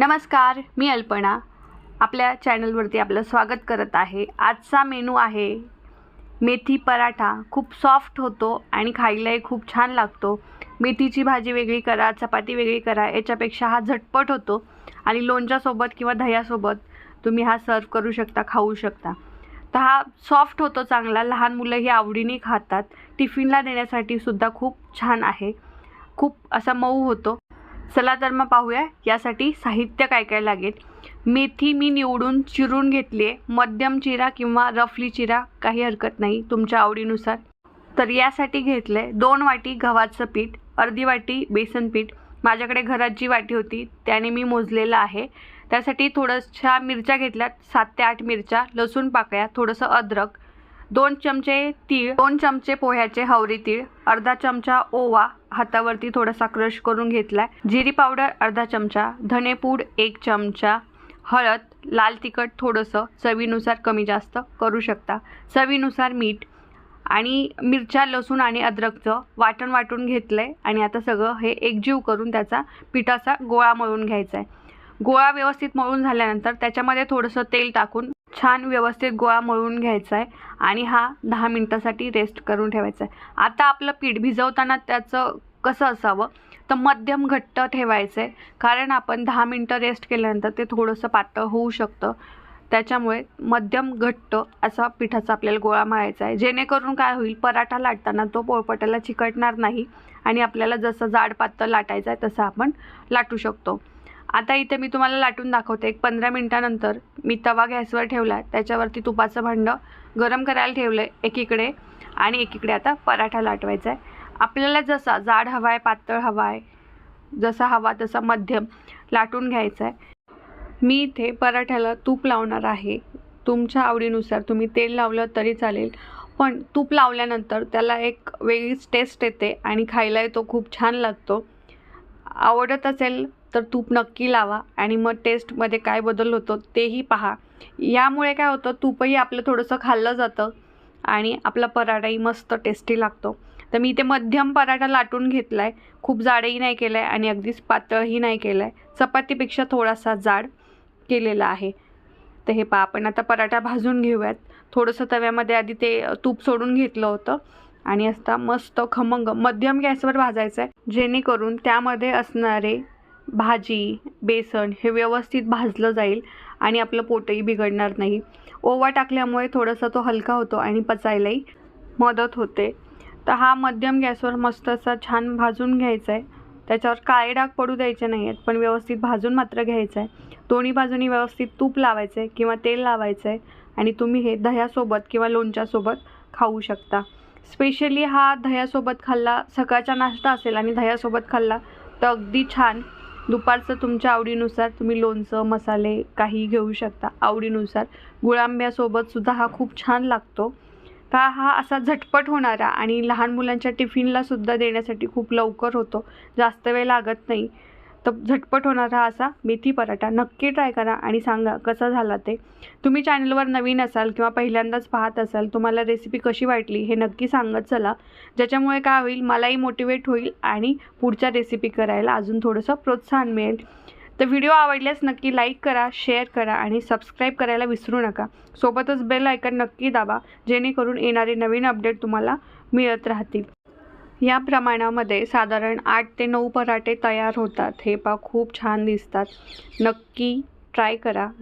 नमस्कार मी अल्पना. आपल्या चॅनलवरती आपलं स्वागत करत आहे. आजचा मेनू आहे मेथी पराठा. खूप सॉफ्ट होतो आणि खायलाही खूप छान लागतो. मेथीची भाजी वेगळी करा चपाती वेगळी करा याच्यापेक्षा हा झटपट होतो. आणि लोणच्यासोबत किंवा दह्यासोबत तुम्ही हा सर्व करू शकता खाऊ शकता. तर हा सॉफ्ट होतो चांगला. लहान मुलंही आवडीने खातात. टिफिनला देण्यासाठी सुद्धा खूप छान आहे. खूप असा मऊ होतो. चला तर मग पाहूया यासाठी साहित्य काय काय लागेल. मेथी मी निवडून चिरून घेतली आहे. मध्यम चिरा किंवा रफली चिरा काही हरकत नाही तुमच्या आवडीनुसार. तर यासाठी घेतलं आहे दोन वाटी गव्हाचं पीठ अर्धी वाटी बेसन पीठ. माझ्याकडे घरात जी वाटी होती त्याने मी मोजलेलं आहे. त्यासाठी थोडंशा मिरच्या घेतल्यात सात ते आठ मिरच्या लसूण पाकळ्या थोडंसं अद्रक. दोन चमचे तीळ दोन चमचे पोह्याचे हवरी तीळ अर्धा चमचा ओवा हातावरती थोडासा क्रश करून घेतलाय. जिरी पावडर अर्धा चमचा. धनेपूड एक चमचा. हळद लाल तिखट थोडंसं. चवीनुसार कमी जास्त करू शकता. चवीनुसार मीठ आणि मिरच्या लसूण आणि अद्रकचं वाटण वाटून घेतलं आहे आणि आता सगळं हे एकजीव करून त्याचा पिठाचा गोळा मळून घ्यायचा आहे गोळा व्यवस्थित मळून झाल्यानंतर त्याच्यामध्ये थोडंसं तेल टाकून छान व्यवस्थित गोळा मळून घ्यायचा आहे आणि हा दहा मिनटासाठी रेस्ट करून ठेवायचा आहे आता आपलं पीठ भिजवताना त्याचं कसं असावं? तर मध्यम घट्ट ठेवायचं आहे कारण आपण दहा मिनटं रेस्ट केल्यानंतर ते थोडंसं पातळ होऊ शकतं. त्याच्यामुळे मध्यम घट्ट असा पिठाचा आपल्याला गोळा मळायचा आहे जेणेकरून काय होईल पराठा लाटताना तो पोळपटाला चिकटणार नाही आणि आपल्याला जसं जाड पातळ लाटायचं आहे तसं आपण लाटू शकतो. आता इथे मी तुम्हाला लाटून दाखवते. एक पंधरा मिनटानंतर मी तवा गॅसवर ठेवला. आहे त्याच्यावरती तुपाचं भांडं गरम करायला ठेवलं आहे एकीकडे आणि एकीकडे आता पराठा लाटवायचा आहे आपल्याला जसा जाड हवा आहे पातळ हवा आहे जसा हवा तसा मध्यम लाटून घ्यायचा आहे मी इथे पराठ्याला तूप लावणार आहे. तुमच्या आवडीनुसार तुम्ही तेल लावलं तरी चालेल. पण तूप लावल्यानंतर त्याला एक वेगळीच टेस्ट येते आणि खायलाही तो खूप छान लागतो. आवडत असेल तर तूप नक्की लावा आणि मग टेस्टमध्ये काय बदल होतो तेही पहा. यामुळे काय होतं तूपही आपलं थोडंसं खाल्लं जातं आणि आपला पराठाही मस्त टेस्टी लागतो. तर मी इथे मध्यम पराठा लाटून घेतला आहे खूप जाडही नाही केला आहे आणि अगदीच पातळही नाही केला आहे चपातीपेक्षा थोडासा जाड केलेला आहे. तर हे पहा आपण आता पराठा भाजून घेऊयात. थोडंसं तव्यामध्ये आधी ते तूप सोडून घेतलं होतं. आणि असता मस्त खमंग मध्यम गॅसवर भाजायचं आहे जेणेकरून त्यामध्ये असणारे भाजी बेसन हे व्यवस्थित भाजलं जाईल आणि आपलं पोटही बिघडणार नाही. ओवा टाकल्यामुळे थोडासा तो हलका होतो आणि पचायलाही मदत होते. तर हा मध्यम गॅसवर मस्त असा छान भाजून घ्यायचा आहे त्याच्यावर काळे डाग पडू द्यायचे नाही आहेत पण व्यवस्थित भाजून मात्र घ्यायचं आहे दोन्ही बाजूनी व्यवस्थित तूप लावायचं आहे किंवा तेल लावायचं आहे आणि तुम्ही हे दह्यासोबत किंवा लोणच्यासोबत खाऊ शकता. स्पेशली हा दह्यासोबत खाल्ला. सकाळचा नाश्ता असेल आणि दह्यासोबत खाल्ला तर अगदी छान. दुपारचं तुमच्या आवडीनुसार तुम्ही लोणचं मसाले काही घेऊ शकता आवडीनुसार. गुळांब्यासोबतसुद्धा हा खूप छान लागतो. तर हा असा झटपट होणारा आणि लहान मुलांच्या टिफिनलासुद्धा देण्यासाठी खूप लवकर होतो. जास्त वेळ लागत नाही. तर झटपट होणारा असा मेथी पराठा. नक्की ट्राय करा आणि सांगा कसा झाला ते. तुम्ही चॅनलवर नवीन असाल किंवा पहिल्यांदाच पाहत असाल तुम्हाला रेसिपी कशी वाटली हे नक्की सांगत चला. ज्याच्यामुळे काय होईल मलाही मोटिवेट होईल आणि पुढच्या रेसिपी करायला अजून थोडंसं प्रोत्साहन मिळेल. तर व्हिडिओ आवडल्यास नक्की लाईक करा शेअर करा आणि सबस्क्राईब करायला विसरू नका. सोबतच बेल आयकन नक्की दाबा जेणेकरून येणारे नवीन अपडेट तुम्हाला मिळत राहतील. या प्रमाणामध्ये साधारण आठ ते नऊ पराठे तयार होतात. हे पा खूप छान दिसतात. नक्की ट्राय करा.